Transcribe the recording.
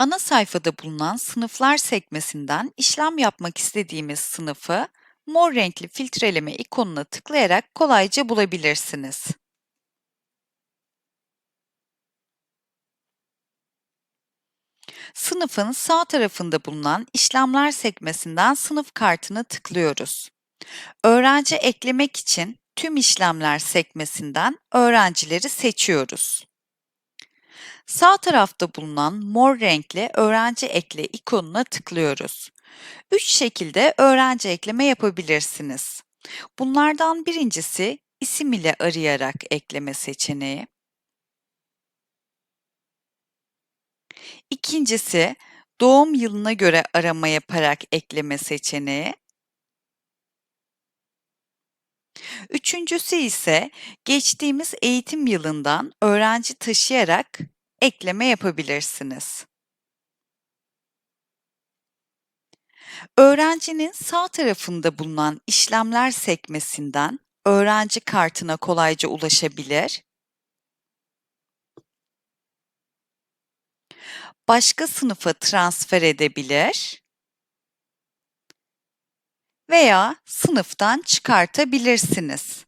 Ana sayfada bulunan sınıflar sekmesinden işlem yapmak istediğimiz sınıfı mor renkli filtreleme ikonuna tıklayarak kolayca bulabilirsiniz. Sınıfın sağ tarafında bulunan işlemler sekmesinden sınıf kartını tıklıyoruz. Öğrenci eklemek için tüm işlemler sekmesinden öğrencileri seçiyoruz. Sağ tarafta bulunan mor renkli öğrenci ekle ikonuna tıklıyoruz. Üç şekilde öğrenci ekleme yapabilirsiniz. Bunlardan birincisi isim ile arayarak ekleme seçeneği. İkincisi doğum yılına göre arama yaparak ekleme seçeneği. Üçüncüsü ise geçtiğimiz eğitim yılından öğrenci taşıyarak ekleme yapabilirsiniz. Öğrencinin sağ tarafında bulunan işlemler sekmesinden öğrenci kartına kolayca ulaşabilir, başka sınıfa transfer edebilir veya sınıftan çıkartabilirsiniz.